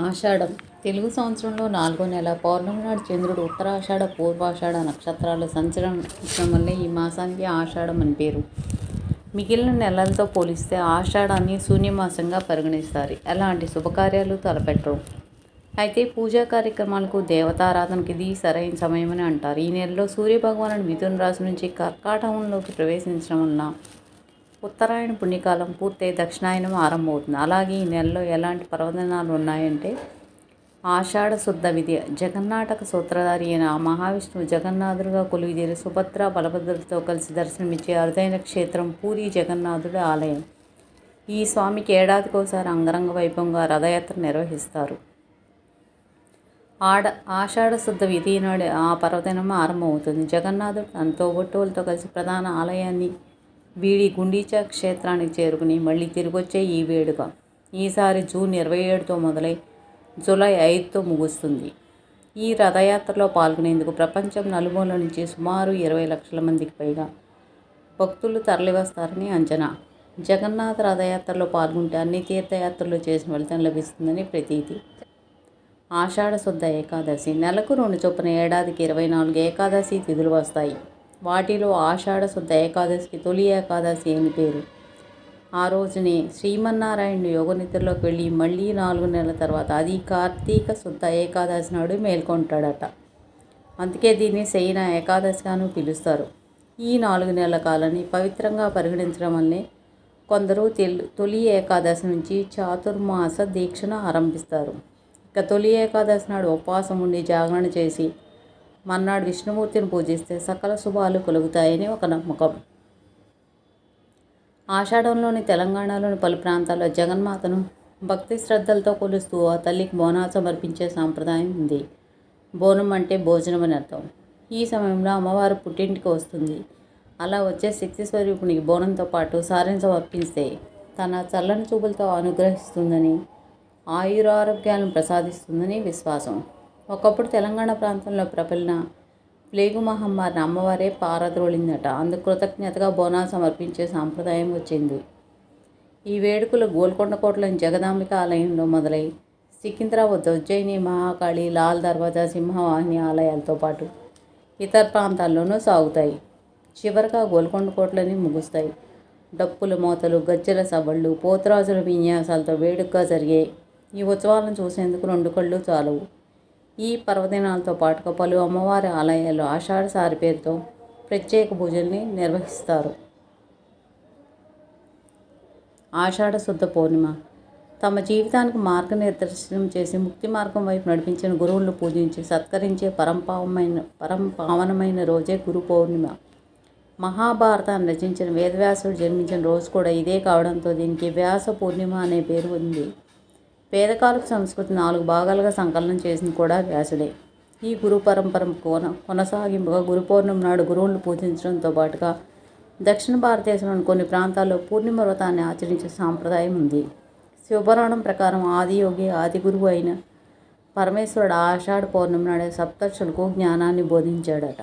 ఆషాఢం. తెలుగు సంవత్సరంలో నాలుగో నెల పౌర్ణమి నాడు చంద్రుడు ఉత్తరాషాఢ పూర్వాషాఢ నక్షత్రాలు సంచరించడం వల్ల ఈ మాసానికి ఆషాఢం అని పేరు. మిగిలిన నెలలతో పోలిస్తే ఆషాఢాన్ని శూన్యమాసంగా పరిగణిస్తారు. ఎలాంటి శుభకార్యాలు తలపెట్టరు. అయితే పూజా కార్యక్రమాలకు దేవతారాధనకి ఇది సరైన సమయమని అంటారు. ఈ నెలలో సూర్యభగవానుడు మిథున రాశి నుంచి కర్కాటకంలోకి ప్రవేశించడం వలన ఉత్తరాయణ పుణ్యకాలం పూర్తయి దక్షిణాయనం ఆరంభమవుతుంది. అలాగే ఈ నెలలో ఎలాంటి పర్వదినాలు ఉన్నాయంటే ఆషాఢ శుద్ధ విద్య జగన్నాటక సూత్రధారి అయిన ఆ మహావిష్ణువు జగన్నాథుడుగా కొలువిదేరి సుభద్ర బలభద్రులతో కలిసి దర్శనమిచ్చే అరుదైన క్షేత్రం పూరి జగన్నాథుడి ఆలయం. ఈ స్వామికి ఏడాదికోసారి అంగరంగ వైభవంగా రథయాత్ర నిర్వహిస్తారు. ఆడ ఆషాఢ శుద్ధ విధి నాడు ఆ పర్వదినం ఆరంభమవుతుంది. జగన్నాథుడు తన తోబుట్టువులతో కలిసి ప్రధాన ఆలయాన్ని వీడి గుండీచా క్షేత్రానికి చేరుకుని మళ్ళీ తిరిగొచ్చే ఈ వేడుక. ఈసారి జూన్ ఇరవై ఏడుతో మొదలై జూలై ఐదుతో ముగుస్తుంది. ఈ రథయాత్రలో పాల్గొనేందుకు ప్రపంచం నలుమూల నుంచి సుమారు ఇరవై లక్షల మందికి పైగా భక్తులు తరలివస్తారని అంచనా. జగన్నాథ రథయాత్రలో పాల్గొంటే అన్ని తీర్థయాత్రలు చేసిన ఫలితం లభిస్తుందని ప్రతీతి. ఆషాఢ శుద్ధ ఏకాదశి. నెలకు రెండు చొప్పున ఏడాదికి ఇరవై నాలుగు ఏకాదశి తిథులు వస్తాయి. వాటిలో ఆషాఢ శుద్ధ ఏకాదశికి తొలి ఏకాదశి అని పేరు? ఆ రోజునే శ్రీమన్నారాయణుడు యోగనిద్రలోకి వెళ్ళి మళ్ళీ నాలుగు నెలల తర్వాత అది కార్తీక శుద్ధ ఏకాదశి నాడు మేల్కొంటాడట. అందుకే దీన్ని శయన ఏకాదశిగాను పిలుస్తారు. ఈ నాలుగు నెలల కాలాన్ని పవిత్రంగా పరిగణించడం వల్లే కొందరు తొలి ఏకాదశి నుంచి చాతుర్మాస దీక్షను ఆరంభిస్తారు. ఇక తొలి ఏకాదశి నాడు ఉపవాసం ఉండి జాగరణ చేసి మర్నాడు విష్ణుమూర్తిని పూజిస్తే సకల శుభాలు కలుగుతాయని ఒక నమ్మకం. ఆషాఢంలోని తెలంగాణలోని పలు ప్రాంతాల్లో జగన్మాతను భక్తి శ్రద్ధలతో కొలుస్తూ ఆ తల్లికి బోనాలు సమర్పించే సాంప్రదాయం ఉంది. బోనం అంటే భోజనం అని అర్థం. ఈ సమయంలో అమ్మవారు పుట్టింటికి వస్తుంది. అలా వచ్చే శక్తి స్వరూపునికి బోనంతో పాటు సారిని సమర్పిస్తే తన చల్లని చూపులతో అనుగ్రహిస్తుందని ఆయురారోగ్యాలను ప్రసాదిస్తుందని విశ్వాసం. ఒకప్పుడు తెలంగాణ ప్రాంతంలో ప్రబలిన ప్లేగు మహమ్మారిని అమ్మవారే పారద్రోలిందట. అందుకు కృతజ్ఞతగా బోనాలు సమర్పించే సాంప్రదాయం వచ్చింది. ఈ వేడుకలు గోల్కొండ కోటలోని జగదాంబిక ఆలయంలో మొదలై సికింద్రాబాద్ ఉజ్జయిని మహాకాళి లాల్ దర్వాజా సింహవాహిని ఆలయాలతో పాటు ఇతర ప్రాంతాల్లోనూ సాగుతాయి. చివరగా గోల్కొండ కోటలని ముగుస్తాయి. డప్పుల మోతలు గజ్జల సవళ్ళు పోతరాజుల విన్యాసాలతో వేడుకగా జరిగే ఈ ఉత్సవాలను చూసేందుకు రెండు కళ్ళు చాలవు. ఈ పర్వదినాలతో పాటుగా పలు అమ్మవారి ఆలయాల్లో ఆషాఢసారి పేరుతో ప్రత్యేక పూజల్ని నిర్వహిస్తారు. ఆషాఢ శుద్ధ పౌర్ణిమ. తమ జీవితానికి మార్గనిర్దేశనం చేసి ముక్తి మార్గం వైపు నడిపించిన గురువులను పూజించి సత్కరించే పరంపావమైన పరంపావనమైన రోజే గురు పౌర్ణిమ. మహాభారతాన్ని రచించిన వేదవ్యాసుడు జన్మించిన రోజు కూడా ఇదే కావడంతో దీనికి వ్యాస పూర్ణిమ అనే పేరు ఉంది. వేదకాలకు సంస్కృతి నాలుగు భాగాలుగా సంకలనం చేసింది కూడా వ్యాసుడే. ఈ గురు పరంపర కొన కొనసాగింపుగా గురు పౌర్ణమి నాడు గురువులను పూజించడంతో పాటుగా దక్షిణ భారతదేశంలోని కొన్ని ప్రాంతాల్లో పూర్ణిమ వ్రతాన్ని ఆచరించే సాంప్రదాయం ఉంది. శివపురాణం ప్రకారం ఆదియోగి ఆది గురువు అయిన పరమేశ్వరుడు ఆషాఢ పౌర్ణమి నాడే సప్తర్షులకు జ్ఞానాన్ని బోధించాడట.